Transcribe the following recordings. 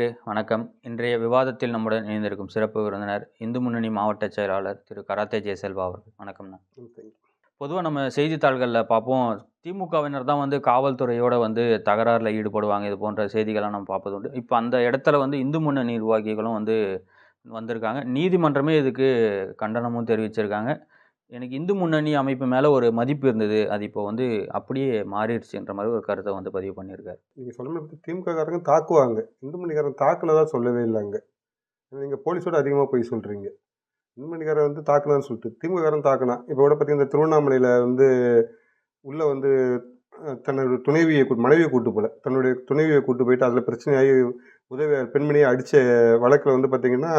நேயர்களுக்கு வணக்கம். இன்றைய விவாதத்தில் நம்முடன் இணைந்திருக்கும் சிறப்பு விருந்தினர் இந்து முன்னணி மாவட்ட செயலாளர் திரு கராத்தே ஜெயசெல்வா அவர்கள். வணக்கம்ண்ணா பொதுவாக நம்ம செய்தித்தாள்களில் பார்ப்போம். திமுகவினர் தான் வந்து காவல்துறையோட வந்து தகராறில் ஈடுபடுவாங்க. இது போன்ற செய்திகள்லாம் நம்ம பார்ப்பது உண்டு. இப்போ அந்த இடத்துல வந்து இந்து முன்னணி நிர்வாகிகளும் வந்து வந்திருக்காங்க. நீதிமன்றமே இதுக்கு கண்டனமும் தெரிவிச்சிருக்காங்க. எனக்கு இந்து முன்னணி அமைப்பு மேலே ஒரு மதிப்பு இருந்தது. அது இப்போ வந்து அப்படியே மாறிடுச்சுன்ற மாதிரி ஒரு கருத்தை வந்து பதிவு பண்ணியிருக்காரு. நீங்கள் சொன்ன மாதிரி திமுககாரங்க தாக்குவாங்க. இந்து மணிக்காரன் தாக்குனதாக சொல்லவே இல்லைங்க நீங்கள் போலீஸோட அதிகமாக போய் சொல்கிறீங்க இந்து மணிக்காரன் வந்து தாக்குனான்னு சொல்லிட்டு திமுககாரன் தாக்குனா இப்போ கூட பார்த்தீங்கன்னா இந்த திருவண்ணாமலையில் வந்து உள்ளே வந்து தன்னுடைய துணைவியை மனைவியை கூட்டு போல தன்னுடைய துணைவியை கூட்டு போயிட்டு அதில் பிரச்சனையாகி உதவி பெண்மணியை அடித்த வழக்கில் வந்து பார்த்திங்கன்னா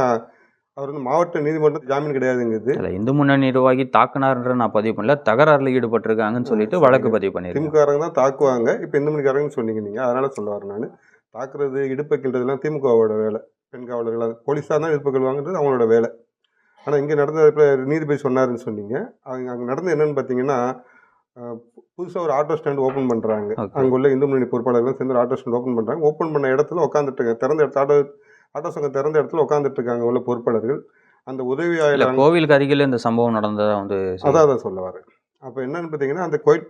அவர் வந்து மாவட்ட நீதிமன்றம் ஜாமீன் கிடையாதுங்குது. இல்லை இந்து முன்னணி நிர்வாகி தாக்குனார்ன்ற நான் பதிவு பண்ணல தகராறில் ஈடுபட்டிருக்காங்கன்னு சொல்லிட்டு. வழக்கு பதிவு பண்ணியிருக்கேன் திமுககாரங்க தான் தாக்குவாங்க. இப்போ இந்து மணிக்காரங்கன்னு சொன்னீங்க நீங்கள் அதனால் சொல்ல வரேன் நான். தாக்குறது இடுப்பை கிள்றதுலாம் திமுகவோட வேலை. பெண் காவலர்கள் போலீஸாக தான் இடுப்பு கிள்வாங்கன்றது அவங்களோட வேலை. ஆனால் இங்கே நடந்த இப்போ நீதிபதி சொன்னாருன்னு சொன்னீங்க. அவங்க அங்கே நடந்தது என்னன்னு பார்த்தீங்கன்னா புதுசாக ஒரு ஆட்டோ ஸ்டாண்ட் ஓப்பன் பண்ணுறாங்க. அங்கே உள்ள இந்து முன்னணி பொறுப்பாளர்கள் சேர்ந்து ஒரு ஆட்டோ ஸ்டாண்ட் ஓப்பன் பண்ணுறாங்க ஓப்பன் பண்ண இடத்துல உட்காந்துட்டு இருக்காங்க. திறந்த இடத்துல ஆட்டோ ஆட்டோ சங்கம் திறந்த இடத்துல உட்காந்துட்டு இருக்காங்க உள்ள பொறுப்பாளர்கள். அந்த உதவி ஆயிரம் கோவிலுக்கு அருகில் இந்த சம்பவம் நடந்ததா வந்து. அதான் அதான் சொல்ல வரேன். அப்போ என்னன்னு பார்த்தீங்கன்னா அந்த கோயில்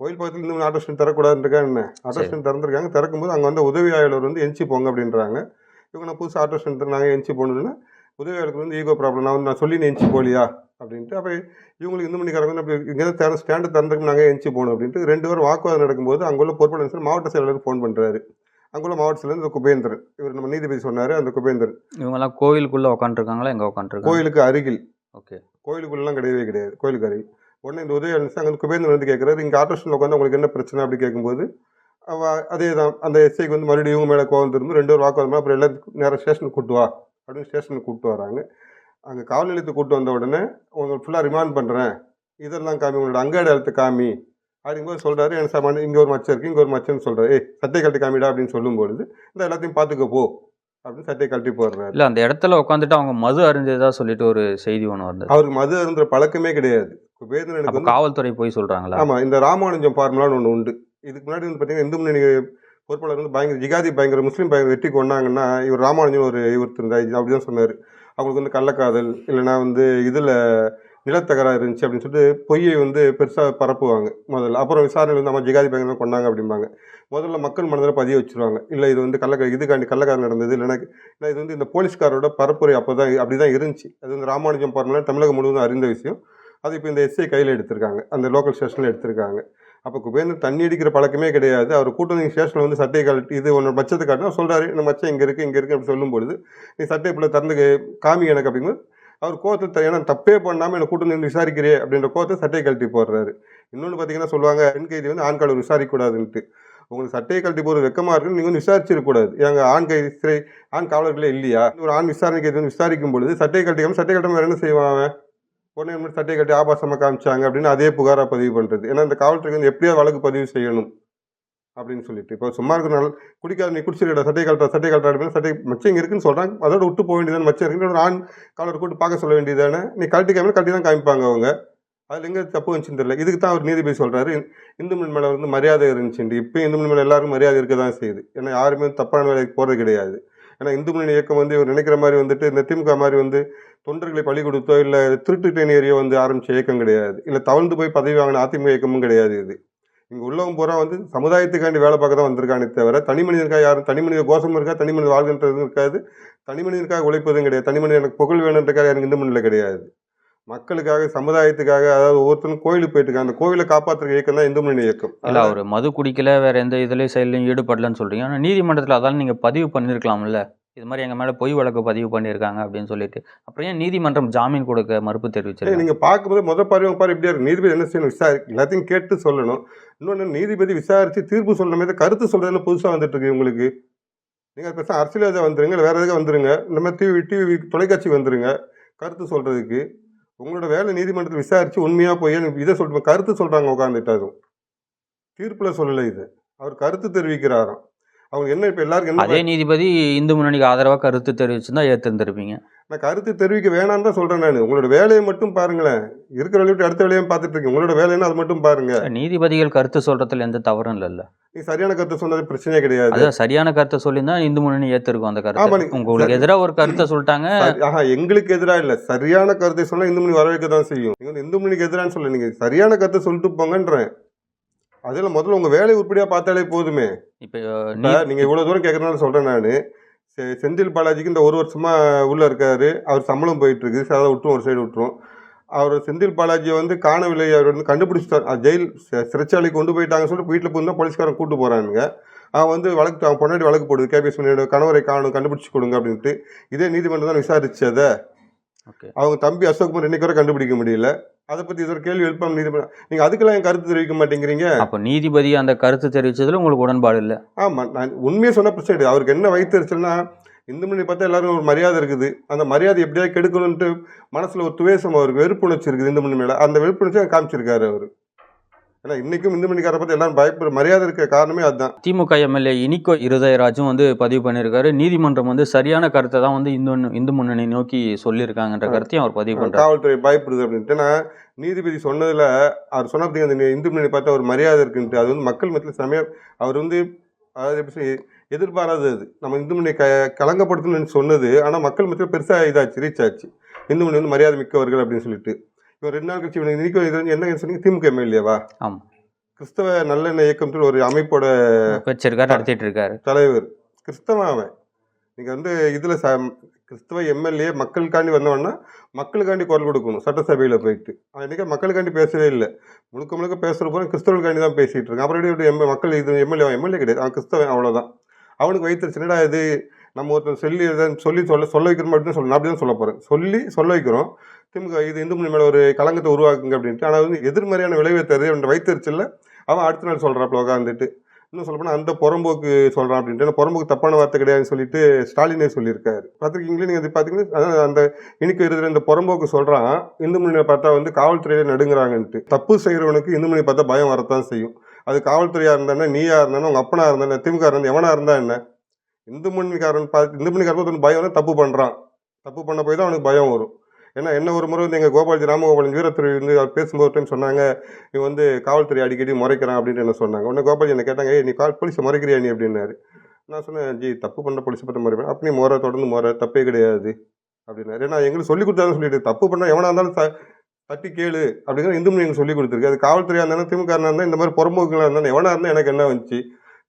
கோயில் பக்கத்தில் இன்னும் ஆட்டோ ஸ்டாண்ட் தரக்கூடாதுன்றக்கா என்ன? ஆட்டோ. ஸ்டாண்ட் திறந்துருக்காங்க. திறக்கும்போது அங்கே வந்து உதவி ஆய்வாளர் வந்து எஞ்சி போங்க அப்படின்றாங்க. இவங்க நான் புதுசாக ஆட்டோ ஸ்டாண்ட் திறந்தாங்க எஞ்சி போகணுன்னா உதவி ஆய்வாளருக்கு வந்து ஈகோ ப்ராப்ளம். நான் வந்து நான் சொல்லி எஞ்சி போலியா? அப்படின்ட்டு அப்போ இவங்களுக்கு இந்த மணிக்காரங்க அப்படி இங்கே திற ஸ்டாண்டு திறந்துருக்கு நாங்கள் எஞ்சி போகணும் அப்படின்ட்டு ரெண்டு பேரும் வாக்குவாதம் நடக்கும்போது அங்குள்ள பொறுப்பாளர் சார் மாவட்ட செயலாளருக்கு ஃபோன் பண்ணுறாரு அங்குள்ள மாவட்ட செயலர் இந்த குபேந்திரன் இவர் நம்ம நீதிபதி சொன்னார் அந்த குபேந்திரன் இவங்கெல்லாம் கோவிலுக்குள்ள உட்காந்துருக்காங்களா எங்க உட்காந்துருக்காங்க கோயிலுக்கு அருகில். ஓகே. கோயிலுக்குள்ளலாம் கிடையவே கிடையாது. கோயிலுக்கு அருகில். உடனே இந்த உதவி அங்கே வந்து குபேந்திரன் வந்து கேட்குறாரு இங்கே ஆட்டோ ஸ்டாண்டில் உட்காந்து உங்களுக்கு என்ன பிரச்சனை? அப்படி கேட்கும்போது அதே தான் அந்த எஸ்ஐக்கு வந்து மறுபடியும் இவங்க மேலே கோவம் திரும்ப ரெண்டு பேரும் வாக்குவாதம் அப்புறம் எல்லாத்துக்கும் நேராக ஸ்டேஷனுக்கு கூட்டு வா அப்படின்னு ஸ்டேஷனுக்கு கூப்பிட்டு வராங்க. அங்கே காவல் நிலையத்துக்கு கூட்டு வந்த உடனே உங்களுக்கு ஃபுல்லாக ரிமாண்ட் பண்ணுறேன் இதெல்லாம் காமி உங்களோட அங்காடி இடத்து காமி. அப்படிங்கும்போது சொல்கிறாரு எனக்கு சாமான இங்கே ஒரு மச்சம் இருக்குது இங்கே ஒரு மச்சம்னு சொல்கிறாரு ஏய் சட்டை கழட்டி காமிடா அப்படின்னு சொல்லும்பொழுது இந்த எல்லாத்தையும் பார்த்துக்க போ அப்படின்னு சட்டை கழட்டி போடுறாரு. இல்ல அந்த இடத்துல உட்காந்துட்டு அவங்க மது அறிஞ்சதா சொல்லிட்டு ஒரு செய்தி ஒன்று வந்தது. அவருக்கு மது அருந்துற பழக்கமே கிடையாது. குபேந்திரனுக்கு வந்து காவல்துறை போய் சொல்றாங்களா? ஆமா இந்த ராமானுஜம் ஃபார்முலான்னு ஒன்று உண்டு. இதுக்கு முன்னாடி வந்து பார்த்தீங்கன்னா இந்து முன்னணி பொறுப்பாளர் வந்து பயங்கர ஜிகாதி பயங்கர முஸ்லீம் பயங்கர வெட்டி கொண்டாங்கன்னா இவர் ராமானுஜம் ஒரு இவர் இருந்தார் அப்படிதான் சொன்னார். அவங்களுக்கு வந்து கள்ளக்காதல் இல்லைன்னா வந்து இதில் நிலத்தகராறு இருந்துச்சு அப்படின்னு சொல்லிட்டு பொய்யை வந்து பெருசாக பரப்புவாங்க. முதல்ல அப்புறம் விசாரணை வந்து நம்ம ஜிகாதி பயங்கரம் கொண்டாங்க அப்படிம்பாங்க. முதல்ல மக்கள் மனதில் பதிய வச்சுருவாங்க. இல்லை இது வந்து கள்ளக்க இதுக்காண்டி கள்ளக்காரன் நடந்தது. இல்லைனா இல்லை இது வந்து இந்த போலீஸ்காரோட பரப்புரை அப்போ தான் அப்படி தான் இருந்துச்சு. அது வந்து ராமானுஜம் ஃபார்முலா தமிழகம் முழுவதும் அறிந்த விஷயம். அது இப்போ இந்த எஸ்ஐ கையில் எடுத்திருக்காங்க. அந்த லோக்கல் ஸ்டேஷனில் எடுத்திருக்காங்க. அப்போ குபேந்தர் தண்ணி அடிக்கிற பழக்கமே கிடையாது. அவர் கூட்டணி ஸ்டேஷனில் வந்து சட்டையை கழட்டி இது ஒன்று பட்சத்தை காட்டினா சொல்கிறாரு இந்த மச்சம் இங்கே இருக்குது இங்கே இருக்குது அப்படி சொல்லும்பொழுது நீ சட்டை இப்படி திறந்து காமி எனக்கு அப்படிங்கும்போது அவர் கோவத்தில் ஏன்னா தப்பே பண்ணாமல் என்னை கூட்டம் நின்று விசாரிக்கிறே அப்படின்ற கோவத்தை சட்டையை கழட்டி போடுறாரு. இன்னொன்று பார்த்தீங்கன்னா சொல்லுவாங்க பெண் கைதி வந்து ஆண் காவலர் விசாரிக்கக்கூடாதுன்ட்டு உங்களுக்கு சட்டையை கழட்டி போகிறது வெக்கமாக இருக்குன்னு நீங்கள் வந்து விசாரிச்சிருக்கக்கூடாது எங்கள் ஆண் கைதி சிறை ஆண் காவலர்களே இல்லையா? ஒரு ஆண் விசாரணை கைதி வந்து விசாரிக்கும் பொழுது சட்டையை கழட்டிக்காம சட்டை கட்டமாக வேறு என்ன செய்வான் அவன்? உடனே சட்டையை கட்டி ஆபாசமாக காமிச்சாங்க அப்படின்னு அதே புகாராக பதிவு பண்ணுறது ஏன்னா இந்த காவல்துறை வந்து எப்படியோ வழக்கு பதிவு செய்யணும். அப்படின்னு சொல்லிட்டு. இப்போ சும்மா இருக்கிறனால குடிக்காத நீ குடிச்சிருக்கா சட்டை கழட்டா சட்டை கழட்டா அப்படின்னு சட்டை மச்சம் இங்கே இருக்குன்னு சொல்கிறாங்க அதோட விட்டு போக வேண்டியதானே மச்சம் இருக்கு. ஆண் காலர் கூட்டு பார்க்க சொல்ல வேண்டியதானே நீ கழட்டி காமினா கழட்டி தான் காமிப்பாங்க அவங்க. அதில் எங்கே தப்பு வந்துச்சுன்னு தெரியல. இதுக்கு தான் அவர் நீதிபதி சொல்கிறாரு இந்து மண் மேலே வந்து மரியாதை இருந்துச்சுண்டு இப்போ இந்து மண் மேலே எல்லாருக்கும் மரியாதை இருக்க தான் செய்யுது. ஏன்னா யாருமே தப்பான வேலைக்கு போகிறது கிடையாது. ஏன்னா இந்து முன்னணி இயக்கம் வந்து இவர் நினைக்கிற மாதிரி வந்துட்டு இந்த திமுக மாதிரி வந்து தொண்டர்களை பழி கொடுத்தோ இல்லை திருட்டு டெனியரியோ வந்து ஆரம்பிச்ச இயக்கம் கிடையாது. இல்லை தவழ்ந்து போய் பதவி வாங்கின அதிமுக இயக்கமும் கிடையாது இது. இங்கே உள்ளவங்க பூரா வந்து சமுதாயத்துக்காண்டி வேலை பார்க்க தான் வந்திருக்கானே தவிர தனி மனிதனுக்காக யாரும் தனி மனித கோஷமும் இருக்கா தனி மனித வாழ்கின்றதும் இருக்காது. தனி மனிதனுக்காக உழைப்பதும் கிடையாது. தனி மனிதன் எனக்கு புகழ் வேணுன்றக்காக எனக்கு இந்த முன்னிலை கிடையாது. மக்களுக்காக சமுதாயத்துக்காக அதாவது ஒவ்வொருத்தரும் கோயிலுக்கு போயிட்டு இருக்காங்க. அந்த கோயிலை காப்பாற்றுற இயக்கம் தான் இந்து முன்னணி இயக்கம். இல்ல அவர் மது குடிக்கல வேற எந்த இதுலயும் செயலையும் ஈடுபடலன்னு சொல்றீங்க. ஆனா நீதிமன்றத்துல அதால நீங்க பதிவு பண்ணிருக்கலாம்ல? இது மாதிரி எங்கள் மேலே பொய் வழக்கு பதிவு பண்ணியிருக்காங்க அப்படின்னு சொல்லிட்டு. அப்புறம் ஏன் நீதிமன்றம் ஜாமீன் கொடுக்க மறுப்பு தெரிவிச்சிருக்கு? நீங்கள் பார்க்கும்போது முதல் பார்வை பாரு இப்படியா இருக்கு. நீதிபதி என்ன செய்யணும்? விசாரி எல்லாத்தையும் கேட்டு சொல்லணும். இன்னொன்று நீதிபதி விசாரித்து தீர்ப்பு சொல்லணும் கருத்து சொல்கிறதுல புதுசாக வந்துட்டு இருக்கு உங்களுக்கு நீங்கள் பேச அரசியல் வந்துருங்க இல்லை வேறு எதாவது வந்துருங்க? இந்த மாதிரி டிவி டிவி தொலைக்காட்சி வந்துருங்க. கருத்து சொல்கிறதுக்கு உங்களோட வேலை நீதிமன்றத்தை விசாரித்து உண்மையாக போய் இதை சொல்லிட்டு கருத்து சொல்கிறாங்க உட்காந்துட்டு அதுவும் தீர்ப்பில் சொல்லலை இது. அவர் கருத்து தெரிவிக்கிறாராம். அவங்க என்ன இப்போ எல்லாருக்கும் அதே நீதிபதி இந்து முன்னணிக்கு ஆதரவா கருத்து தெரிவிச்சிருந்தா ஏத்திருந்திருப்பீங்க. நான் கருத்து தெரிவிக்க வேணாம்னு தான் சொல்றேன் நான். உங்களோட வேலையை மட்டும் பாருங்களேன். இருக்கிற வேலையை விட்டு அடுத்த வேலையும் பார்த்துட்டு இருக்கீங்க. உங்களோட வேலைன்னா அது மட்டும் பாருங்க. நீதிபதிகள் கருத்து சொல்றதுல எந்த தவறும் இல்லைல்ல நீ சரியான கருத்து சொன்னது பிரச்சனையே கிடையாது. அதான் சரியான கருத்தை சொல்லியிருந்தா இந்து முன்னணி ஏத்திருக்கும் அந்த கருத்தை. உங்களுக்கு எதிராக ஒரு கருத்தை சொல்லிட்டாங்க. ஆஹா எங்களுக்கு எதிராக இல்ல. சரியான கருத்தை சொன்னா இந்து மணி வரவேற்க தான் செய்யும் இந்து மணிக்கு எதிரான்னு சொல்ல நீங்க சரியான கருத்தை சொல்லிட்டு போங்கன்றேன். அதுல முதல்ல உங்க வேலையை உருப்படியா பார்த்தாலே போதுமே. இப்ப இப்ப நீங்க இவ்வளவு தூரம் கேட்கறதுனால சொல்றேன் நானு. செ- செந்தில் பாலாஜிக்கு இந்த ஒரு வருஷமா உள்ள இருக்காரு. அவர் சம்பளம் போயிட்டு இருக்கு சரி, விட்டுரும் ஒரு சைடு விட்டுரும். அவர் செந்தில் பாலாஜியை வந்து காணவில்லை. அவர் வந்து கண்டுபிடிச்சிட்டார். ஜெயில் சிறைச்சாலைக்கு கொண்டு போயிட்டாங்கன்னு சொல்லிட்டு வீட்டில் போய் தான் போலீஸ்காரன் கூட்டு போறானுங்க. அவன் வந்து வழக்கு அவன் பொன்னாடி வழக்கு போடுது. கேபிஎஸ் மணியோட கணவரை காணும் கண்டுபிடிச்சு கொடுங்க அப்படின்ட்டு. இதே நீதிமன்றம் தான் விசாரிச்சதை. ஓகே. அவங்க தம்பி அசோக்குமார் இன்னைக்கு வரை கண்டுபிடிக்க முடியல. அதை பத்தி இது ஒரு கேள்வி எழுப்பாம நீதிமன்றம் நீங்க அதுக்கெல்லாம் என் கருத்து தெரிவிக்க மாட்டேங்கிறீங்க? அப்ப நீதிபதி அந்த கருத்து தெரிவிச்சதுல உங்களுக்கு உடன்பாடு இல்ல. ஆமா நான் உண்மையை சொன்ன பிரச்சனை கிடையாது. அவருக்கு என்ன வைத்தறிச்சல்னா இந்து மணி பார்த்தா எல்லாரும் ஒரு மரியாதை இருக்குது. அந்த மரியாதை எப்படியாவது கெடுக்கணும்ட்டு மனசுல ஒரு துவேஷம் அவருக்கு வெறுப்புணர்ச்சி இருக்குது இந்து மணி மேல அந்த வெறுப்புணர்ச்சி காமிச்சிருக்காரு அவரு. ஏன்னா இன்னைக்கும் இந்து மணிக்காரை பத்தி எல்லாரும் பயப்படுற மரியாதை இருக்க காரணமே அதுதான். திமுக எம்எல்ஏ இனிக்கோ இருதயராஜும் வந்து பதிவு பண்ணியிருக்காரு. நீதிமன்றம் வந்து சரியான கருத்தை தான் வந்து இந்து இந்து முன்னணி நோக்கி சொல்லியிருக்காங்கன்ற கருத்தையும் அவர் பதிவு பண்றாரு. காவல்துறை பயப்படுது அப்படின்ட்டு. நான் நீதிபதி சொன்னதுல அவர் சொன்ன அப்படி அந்த இந்து மணி பார்த்தா ஒரு மரியாதை இருக்குன்ட்டு. அது வந்து மக்கள் மத்தியில் சமயம் அவர் வந்து அதாவது எப்படி எதிர்பாராதது அது. நம்ம இந்து மணியை க கலங்கப்படுத்தணும்னு சொன்னது. ஆனால் மக்கள் மத்தியில் பெருசாக இதாச்சு ரீச் ஆச்சு. இந்து மணி வந்து மரியாதை மிக்கவர்கள் அப்படின்னு சொல்லிட்டு. இப்போ ரெண்டு நாள் இவனுக்கு இன்னைக்கு இது என்ன சொன்னீங்க? திமுக எம்எல்ஏவா? ஆமா. கிறிஸ்தவ நல்லெண்ணெய் இயக்கம் சொல்லி ஒரு அமைப்போட வச்சிருக்காரு நடத்திட்டு இருக்காரு தலைவர். கிறிஸ்தவன் அவன். நீங்கள் வந்து இதில் ச கிறிஸ்தவ எம்எல்ஏ மக்களுக்காண்டி வந்தவன்னா மக்களுக்காண்டி குரல் கொடுக்கணும் சட்டசபையில் போயிட்டு. அவன் இன்றைக்கி மக்களுக்காண்டி பேசவே இல்லை. முழுக்க முழுக்க பேசுகிற போகிற கிறிஸ்தவர்களுக்காண்டி தான் பேசிகிட்டு இருக்கான். அப்புறம் எப்படி எம் மக்கள் இது எம்எல்ஏ எம்எல்ஏ கிடையாது. அவன் கிறிஸ்தவன் அவ்வளோதான் அவனுக்கு வைத்திருச்சுனடா இது? நம்ம ஒருத்தன் சொல்லி சொல்லி சொல்ல சொல்ல வைக்கிறோம் அப்படின்னு சொல்லணும். நான் அப்படி தான் சொல்ல போகிறேன் சொல்லி சொல்ல வைக்கிறோம். திமுக இது இந்து மணி மேலே ஒரு கலங்கத்தை உருவாக்குங்க அப்படின்ட்டு. ஆனால் வந்து எதிர்மறையான விளைவை தருது அவன் வைத்திருச்சல அவன் அடுத்த நாள் சொல்கிறாப்புல உட்காந்துட்டு இன்னும் சொல்லப்போனால் அந்த புறம்போக்கு சொல்கிறான் அப்படின்ட்டு. புறம்போக்கு தப்பான வார்த்தை கிடையாதுன்னு சொல்லிட்டு ஸ்டாலினே சொல்லியிருக்காரு. பார்த்துருக்கீங்களே? நீங்கள் இது பார்த்தீங்கன்னா அதான் அந்த இனிக்கு இருக்கிற இந்த புறம்போக்கு சொல்கிறான் இந்து மணியை பார்த்தா வந்து காவல்துறையில நடுங்குறாங்கன்ட்டு. தப்பு செய்கிறவனுக்கு இந்து மணி பார்த்தா பயம் வரத்தான் செய்யும். அது காவல்துறையாக இருந்தானே நீயா இருந்தானே உங்கள் அப்பனா இருந்தானே திமுக இருந்தா எவனாக இருந்தா என்ன? இந்து மணிக்காரன் பார்த்து இந்து மணிக்காரன் பயம் வந்து தப்பு பண்ணுறான் தப்பு பண்ண போய் தான் அவனுக்கு பயம் வரும். ஏன்னா என்ன ஒரு முறை வந்து எங்கள் கோபாலஜி ராமகோபாலன் வீரத்துறை வந்து அவர் பேசும்போது ஒரு டைம் சொன்னாங்க இவன் வந்து காவல்துறை அடிக்கடி முறைக்கிறான் அப்படின்னு என்ன சொன்னாங்க. உடனே கோபாலஜி என்ன கேட்டாங்க ஏ நீ கால் போலீஸை முறைக்கிறியா நீ? அப்படின்னாரு. நான் சொன்னேன் ஜி தப்பு பண்ண போலீஸை பற்றி முறைப்பேன் அப்படி முறை தொடர்ந்து முறை தப்பே கிடையாது அப்படின்னாரு. ஏன்னா எங்களுக்கு சொல்லி கொடுத்தாலும் சொல்லிட்டு தப்பு பண்ண எவனாக இருந்தாலும் த- தட்டி கேளு அப்படிங்கிற இந்து மணி எங்களுக்கு சொல்லி கொடுத்துருக்கு. அது காவல்துறையாக இருந்தாலும் திமுக இருந்தால் இந்த மாதிரி புறம்போக்குகளாக இருந்தாலும் எவனாக இருந்தால் எனக்கு என்ன வந்துச்சு?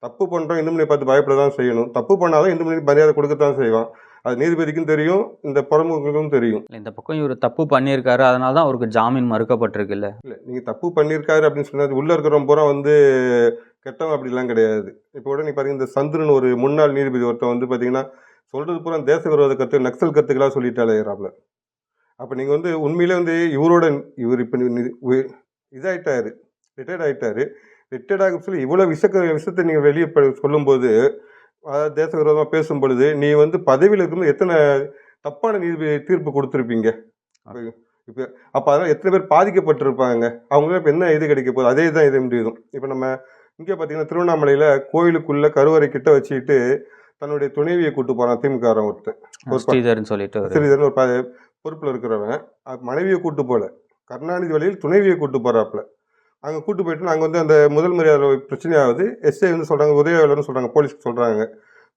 தப்பு பண்ணுறோம் இந்து மணி பார்த்து பயப்பட தான் செய்யணும். தப்பு பண்ணாலும் இந்து மணிக்கு மரியாதை கொடுக்கத்தான் செய்வான். அது நீதிபதிக்கும் தெரியும் இந்த புறம்போக்குகளுக்கும் தெரியும். இந்த பக்கம் இவர் தப்பு பண்ணியிருக்காரு அதனால தான் அவருக்கு ஜாமீன் மறுக்கப்பட்டிருக்குல்ல. இல்லை நீங்கள் தப்பு பண்ணியிருக்காரு அப்படின்னு சொன்னது உள்ளே இருக்கிறவங்க பூரா வந்து கெட்டவன் அப்படிலாம் கிடையாது. இப்போ கூட நீ பாருங்க இந்த சந்துருன்னு ஒரு முன்னாள் நீதிபதி ஒருத்தன் வந்து பார்த்தீங்கன்னா சொல்கிறது பூரா தேச விரோத கற்று நக்சல் கற்றுக்களாக சொல்லிட்டாலே ஏறாப்புல அப்போ நீங்கள் வந்து உண்மையிலே வந்து இவரோட இவர் இப்போ இதாயிட்டாரு ரிட்டையர்ட் ஆயிட்டாரு. ரிட்டையர்ட் ஆக சொல்லி இவ்வளோ விஷக்க விஷயத்தை நீங்கள் வெளியே சொல்லும்போது அதாவது தேச விரோதமாக பேசும் பொழுது நீ வந்து பதவியில் இருக்கும்போது எத்தனை தப்பான நீதி தீர்ப்பு கொடுத்துருப்பீங்க? இப்போ அப்போ அதனால் எத்தனை பேர் பாதிக்கப்பட்டிருப்பாங்க அவங்களுக்கு இப்போ என்ன இது கிடைக்க போகுது? அதே தான் இது முடியும் இப்போ நம்ம இங்கே பார்த்தீங்கன்னா திருவண்ணாமலையில் கோயிலுக்குள்ளே கருவறை கிட்ட வச்சுக்கிட்டு தன்னுடைய துணைவியை கூட்டு போகிறான் திமுககாரன் ஒருத்தன். ஸ்ரீதர்னு சொல்லிட்டு சிறிதர் ஒரு பொறுப்புல இருக்கிறவன். மனைவியை கூட்டு போல. கருணாநிதி வழியில் துணைவியை கூட்டு போறாப்புல. அங்கே கூட்டு போயிட்டு நாங்கள் வந்து அந்த முதல் மரியாதை பிரச்சனையாவது எஸ்ஐ வந்து சொல்கிறாங்க உதவியாளர்னு சொல்கிறாங்க போலீஸ்க்கு சொல்கிறாங்க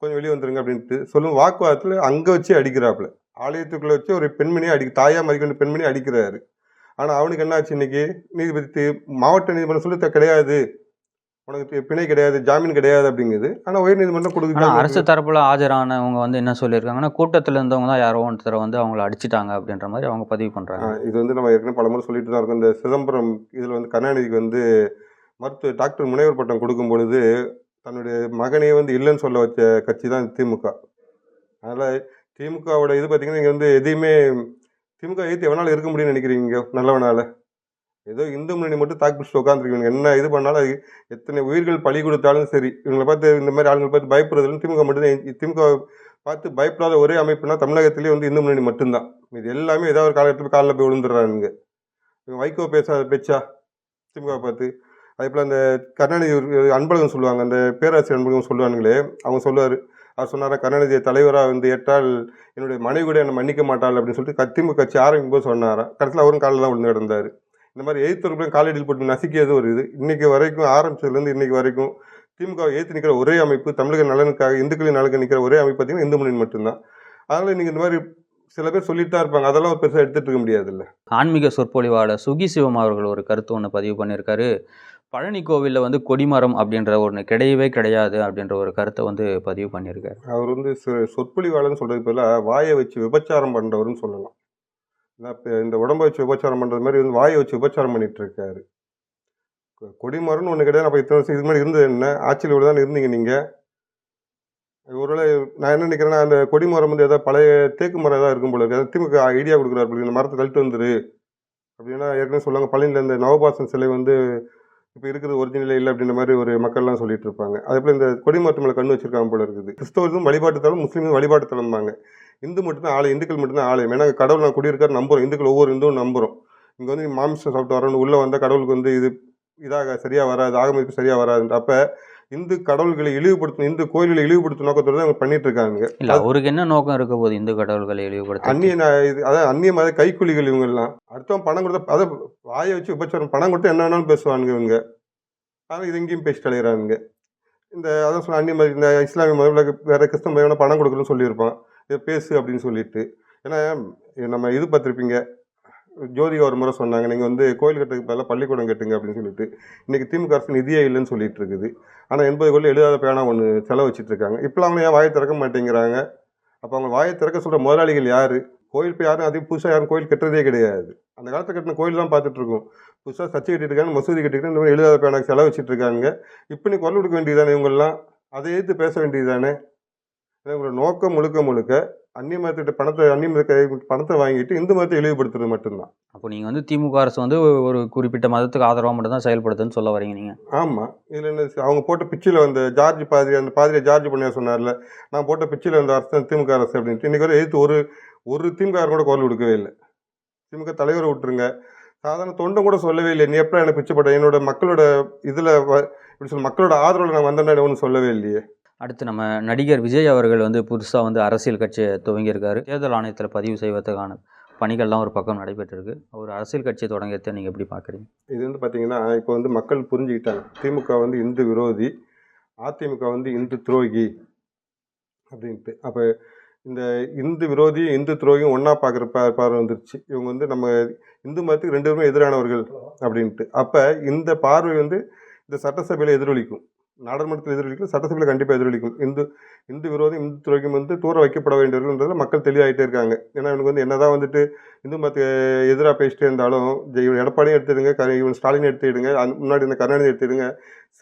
கொஞ்சம் வெளியே வந்துருங்க அப்படின்ட்டு சொல்லும் வாக்குவாதத்தில் அங்கே வச்சு அடிக்கிறாப்புல. ஆலயத்துக்குள்ளே வச்சு ஒரு பெண்மணியை அடி தாயா மதிக்க கொண்டு பெண்மணியை அடிக்கிறாரு. ஆனால் அவனுக்கு என்ன ஆச்சு இன்னைக்கு? நீதிபதி மாவட்ட நீதிமன்றம் சொல்லி கிடையாது. உனக்கு பிணை கிடையாது ஜாமீன் கிடையாது அப்படிங்குது. ஆனால் உயர் நீதிமன்றம் ஆனா கொடுக்குது அரசு தரப்புல ஆஜரானவங்க வந்து என்ன சொல்லியிருக்காங்கன்னா கூட்டத்துல இருந்தவங்க தான் யாரோ ஒருத்தரை வந்து அவங்கள அடிச்சிட்டாங்க அப்படின்ற மாதிரி அவங்க பதிவு பண்றாங்க. ஆ, இது வந்து நம்ம ஏற்கனவே பலமுறை சொல்லிட்டு தான் இருக்கோம். இந்த சிதம்பரம் இதில் வந்து கருணாநிதிக்கு வந்து மருத்துவ டாக்டர் முனைவர் பட்டம் கொடுக்கும் பொழுது தன்னுடைய மகனையே வந்து இல்லைன்னு சொல்ல வச்ச கட்சி தான் திமுக. அதனால் திமுகவோட இது பார்த்தீங்கன்னா நீங்கள் வந்து எதையுமே திமுக எதிர்த்து எவனால் இருக்க முடியும்னு நினைக்கிறீங்க நல்லவனால? ஏதோ இந்து முன்னணி மட்டும் தாக்கு பிடிச்சிட்டு உட்காந்துருக்கீங்க என்ன இது பண்ணாலும் அது எத்தனை உயிர்கள் பழி கொடுத்தாலும் சரி இவங்களை பார்த்து இந்த மாதிரி ஆளுங்களை பார்த்து பயப்படுறதுன்னு திமுக மட்டும்தான் திமுக பார்த்து பயப்படாத ஒரே அமைப்புனா தமிழகத்திலே வந்து இந்து முன்னணி மட்டும்தான். இது எல்லாமே ஏதாவது ஒரு காலகட்டத்தில் காலில் போய் விழுந்துடுறானுங்க வைகோ பேசாத பேச்சா? திமுக பார்த்து. அதே போல் அந்த கருணாநிதி அன்பழகன் சொல்லுவாங்க. அந்த பேராசிரியர் அன்பழகன் சொல்லுவானுங்களே அவங்க சொல்லுவார் அவர் சொன்னாரா கருணாநிதியை தலைவராக வந்து ஏற்றால் என்னுடைய மனைவி கூட என்னை மன்னிக்க மாட்டாள் அப்படின்னு சொல்லிட்டு திமுக கட்சி ஆரம்பிக்கும் போது சொன்னாராம். கடைசியில் அவரும் காலில் தான் விழுந்து கிடந்தார். இந்த மாதிரி எய்த்தவர்களும் காலடியில் போட்டு நசுக்கியது ஒரு இது. இன்னைக்கு வரைக்கும் ஆரம்பிச்சதுலேருந்து இன்னைக்கு வரைக்கும் திமுக ஏற்று நிற்கிற ஒரே அமைப்பு தமிழக நலனுக்காக இந்துக்களின் நலனுக்கு நிற்கிற ஒரே அமைப்பு பார்த்தீங்கன்னா இந்து முன்னணி மட்டும்தான். அதனால் இன்னைக்கு இந்த மாதிரி சில பேர் சொல்லிட்டு தான் இருப்பாங்க. அதெல்லாம் ஒரு பெருசாக எடுத்துட்டு இருக்க முடியாதுல்ல. ஆன்மீக சொற்பொழிவாளர் சுகி சிவம் அவர்கள் ஒரு கருத்து ஒன்று பதிவு பண்ணியிருக்காரு. பழனி கோவிலில் வந்து கொடிமரம் அப்படின்ற ஒன்று கிடையவே கிடையாது அப்படின்ற ஒரு கருத்தை வந்து பதிவு பண்ணியிருக்காரு. அவர் வந்து சொற்பொழிவாளர்னு சொல்றதுக்கு பதிலாக வாயை வச்சு விபச்சாரம் பண்றவர்னு சொல்லலாம். இப்போ இந்த உடம்ப வச்சு உபச்சாரம் பண்ணுற மாதிரி வந்து வாயை வச்சு உபச்சாரம் பண்ணிகிட்டு இருக்காரு கொடிமரம்னு ஒன்று கிடையாது. அப்போ இத்தனை வருஷம் இதுக்கு முன்னாடி இருந்தது என்ன? ஆட்சியில் இவ்வளோ தான் இருந்தீங்க நீங்கள் ஒருவேளை நான் என்ன நினைக்கிறேன்னா அந்த கொடிமரம் வந்து ஏதாவது பழைய தேக்கு மரம் ஏதாவது இருக்கும் போல இருக்குது அது திமுக ஐடியா கொடுக்குறாரு போல இந்த மரத்தை கழட்டு வந்துரு. அப்படின்னா ஏற்கனவே சொல்லுவாங்க பழனியில் இந்த நவபாசன் சிலை வந்து இப்போ இருக்கிறது ஒரிஜினல் இல்லை அப்படின்ற மாதிரி ஒரு மக்கள்லாம் சொல்லிட்டு இருப்பாங்க. அதே போல் இந்த கொடி மேலே கண்ணு வச்சிருக்காங்க போல இருக்குது. கிறிஸ்தவர்களும் வழிபாட்டு தலம் முஸ்லீமும் வழிபாட்டு தலம்பாங்க இந்து மட்டும்தான் ஆலயம் இந்துக்கள் மட்டும்தான் ஆலயம். ஏன்னா கடவுள் நான் குடியிருக்காரு நம்புறோம். இந்துக்கள் ஒவ்வொரு இந்துவும் நம்புறோம். இங்கே வந்து மாமிசம் சாப்பிட்டு வரணும். உள்ளே வந்தால் கடவுளுக்கு வந்து இது இதாக சரியாக வராது ஆகமதிப்பு சரியாக வராது அப்போ இந்து கடவுள்களை இழிவுபடுத்தணும் இந்து கோயில்களை இழிவுபடுத்தும் நோக்கத்தோட தான் அவங்க பண்ணிட்டு இருக்காங்க இல்லை அவருக்கு என்ன நோக்கம் இருக்க போது இந்து கடவுள்களை இழிவுபடுத்த? அந்நிய இது அதாவது அந்நிய மத கைக்கூலிகள் இவங்கெல்லாம். அடுத்தவன் பணம் கொடுத்தா அதை வாயை வச்சு விபச்சாரம் பணம் கொடுத்து என்ன வேணாலும் பேசுவானுங்க இவங்க. ஆனால் இது எங்கேயும் பேசிட்டு அலையிறானுங்க. இந்த அதான் சொன்ன அந்நிய மத இந்த இஸ்லாமிய மதம் வேற கிறிஸ்தவ மதம் பணம் கொடுக்குறேன்னு சொல்லியிருப்பான். இதை பேசு அப்படின்னு சொல்லிட்டு. ஏன்னா நம்ம இது பார்த்துருப்பீங்க ஜோதிகா ஒரு முறை சொன்னாங்க நீங்கள் வந்து கோயில் கட்டுறதுக்கு பதிலாக பள்ளிக்கூடம் கட்டுங்க அப்படின்னு சொல்லிட்டு. இன்றைக்கி திமுக அரசு நிதியே இல்லைன்னு சொல்லிட்டு இருக்குது. ஆனால் எண்பது கோயில் எழுதாத பேனா ஒன்று செலவு வச்சுட்ருக்காங்க இப்போலாம் அவங்க ஏன் வாயை திறக்க மாட்டேங்கிறாங்க? அப்போ அவங்க வாயை திறக்க சொல்கிற முதலாளிகள் யார்? கோயில் இப்போ யாரும் அதிகம் புதுசாக யாரும் கோயில் கட்டுறதே கிடையாது. அந்த காலத்தில் கட்டின கோயில் தான் புதுசாக சர்ச்சை கட்டிருக்காங்க மசூதி கட்டிருக்காங்க இந்த மாதிரி எழுதாத பேனாக்கு செலவு வச்சுட்ருக்காங்க இப்போ நீ குரல் கொடுக்க வேண்டியதானே இவங்கெல்லாம்? அதை எதிர்த்து பேச வேண்டியதானே உங்களோட நோக்கம் முழுக்க முழுக்க அந்நிய மதத்திட்ட பணத்தை அந்நிய மத பணத்தை வாங்கிட்டு இந்து மதத்தை இழிவுபடுத்துறது மட்டும்தான். அப்போ நீங்கள் வந்து திமுக அரசு வந்து ஒரு குறிப்பிட்ட மதத்துக்கு ஆதரவாக மட்டும் தான் செயல்படுதுன்னு சொல்ல வரீங்க நீங்கள் ஆமாம் இதில் என்ன அவங்க போட்ட பிச்சில் வந்த ஜார்ஜ் பாதிரி அந்த பாதிரியை ஜார்ஜ் பண்ணியார் சொன்னார்ல நான் போட்ட பிச்சில் வந்த அரசு திமுக அரசு அப்படின்ட்டு. இன்னைக்கு வரை எதிர்த்து ஒரு ஒரு திமுக கூட குரல் கொடுக்கவே இல்லை. திமுக தலைவரை விட்டுருங்க. சாதாரண தொண்டம் கூட சொல்லவே இல்லை. நீ எப்போ எனக்கு பிச்சைப்பட்ட என்னோட மக்களோட இதில் இப்படி சொல்ல மக்களோட ஆதரவில் நான் வந்தேன்னா ஒன்றும் சொல்லவே இல்லையே. அடுத்து நம்ம நடிகர் விஜய் அவர்கள் வந்து புதுசாக வந்து அரசியல் கட்சியை துவங்கியிருக்காரு. தேர்தல் ஆணையத்தில் பதிவு செய்வதற்கான பணிகள்லாம் ஒரு பக்கம் நடைபெற்றிருக்கு. ஒரு அரசியல் கட்சியை தொடங்கிறத நீங்கள் எப்படி பார்க்குறீங்க? இது வந்து பார்த்தீங்கன்னா இப்போ வந்து மக்கள் புரிஞ்சுக்கிட்டாங்க. திமுக வந்து இந்து விரோதி அதிமுக வந்து இந்து துரோகி அப்படின்ட்டு. அப்போ இந்த இந்து விரோதியும் இந்து துரோகியும் ஒன்றா பார்க்குற பா பார்வை வந்துருச்சு. இவங்க வந்து நம்ம இந்து மதத்துக்கு ரெண்டு பேருமே எதிரானவர்கள் அப்படின்ட்டு. அப்போ இந்த பார்வை வந்து இந்த சட்டசபையில் எதிரொலிக்கும். நாடாளுமன்றத்தில் எதிரொலிக்கும் சட்டசபையில் கண்டிப்பாக எதிரொலிக்கும். இந்து இந்து விரோதம் இந்து துறைக்கும் வந்து தூர வைக்கப்பட வேண்டியவர்கள்ன்றதில் மக்கள் தெளிவாகிட்டே இருக்காங்க. ஏன்னா இவனுக்கு வந்து என்னதான் வந்துட்டு இந்து மதத்துக்கு எதிராக பேசிட்டே இருந்தாலும் ஜெ- இவன் எடப்பாடியும் எடுத்துடுங்க க இவன் ஸ்டாலின் எடுத்துடுங்க அந்த முன்னாடி இந்த கருணாநிதி எடுத்துடுங்க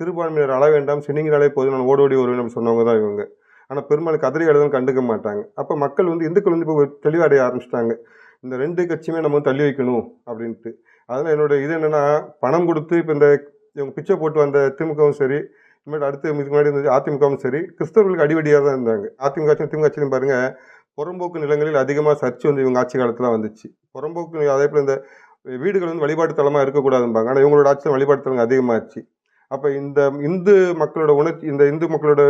சிறுபான்மையினர் அள வேண்டாம் சின்னிங்கனாலே போதும் நான் ஓடி ஓடி வருவேன் சொன்னவங்க தான் இவங்க. ஆனால் பெரும்பாலும் கதறி எழுதும் கண்டுக்க மாட்டாங்க. அப்போ மக்கள் வந்து இந்துக்கள் வந்து இப்போ தெளிவடைய ஆரம்பிச்சிட்டாங்க. இந்த ரெண்டு கட்சியுமே நம்ம வந்து தள்ளி வைக்கணும் அப்படின்ட்டு. அதில் என்னோடய இது என்னென்னா பணம் கொடுத்து இப்போ இந்த இவங்க பிச்சை போட்டு வந்த திமுகவும் சரி இனிமேல் அடுத்து இதுக்கு முன்னாடி இருந்தது அதிமுகவும் சரி கிறிஸ்தவர்களுக்கு அடிவடியாக தான் இருந்தாங்க. அதிமுக ஆட்சியும் திமுக ஆட்சியும் பாருங்கள் புறம்போக்கு நிலங்களில் அதிகமாக சர்ச்சு வந்து இவங்க ஆட்சி காலத்தில் வந்துச்சு. புறம்போக்கு அதே போல் இந்த வீடுகள் வந்து வழிபாட்டு தலமாக இருக்கக்கூடாதும்பாங்க. ஆனால் இவங்களோட ஆட்சியில் வழிபாட்டு தலங்கள் அதிகமாகச்சு அப்போ இந்த இந்து மக்களோட உணர்ச்சி இந்த இந்து மக்களோட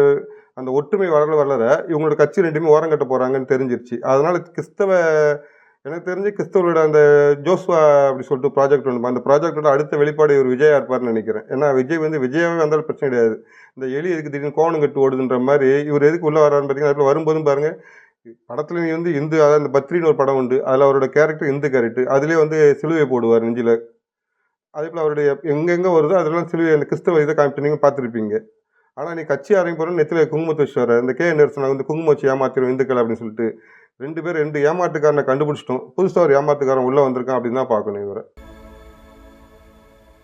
அந்த ஒற்றுமை வளர வளர இவங்களோட கட்சி ரெண்டுமே ஓரம் கட்ட போகிறாங்கன்னு தெரிஞ்சிருச்சு. அதனால் கிறிஸ்தவ எனக்கு தெரிஞ்சு கிறிஸ்தவரோட அந்த ஜோஸ்வா அப்படி சொல்லிட்டு ப்ராஜெக்ட் ஒன்று அந்த ப்ராஜெக்டோட அடுத்த வெளிப்பாடு இவர் விஜயா இருப்பார்னு நினைக்கிறேன். ஏன்னா விஜய் வந்து விஜயாவே வந்தாலும் பிரச்சனை கிடையாது. இந்த எலி எதுக்கு திடீர்னு கோணம் கட்டு ஓடுதுன்ற மாதிரி இவர் எதுக்கு உள்ளே வராருன்னு பார்த்தீங்கன்னா அதில் வரும்போதும் பாருங்கள் படத்தில் நீ வந்து இந்து அதாவது அந்த பத்ரின்னு ஒரு படம் உண்டு. அதில் அவரோட கேரக்டர் இந்து கேரக்டர் அதுலேயே வந்து சிலுவை போடுவார் நெஞ்சில். அதே போல் அவருடைய எங்கெங்கே வருதோ அதெல்லாம் சிலுவை அந்த கிறிஸ்தவ இதை காமிச்சு நீங்கள் பார்த்துருப்பீங்க. ஆனால் நீ கட்சி ஆரம்பிப்போம் நெத்தில குங்குமத்து வச்சு வர இந்த கே நெரிசனை வந்து குங்குமம் வச்சு ஏமாத்திரும் இந்துக்கள் அப்படின்னு சொல்லிட்டு. ரெண்டு பேர் ரெண்டு ஏமாட்டுக்காரனை கண்டுபிடிச்சிட்டோம். புதுசாக ஒரு ஏமாற்றுக்காரன் உள்ளே வந்திருக்கான் அப்படின்னு தான் பார்க்கணும் இவரை.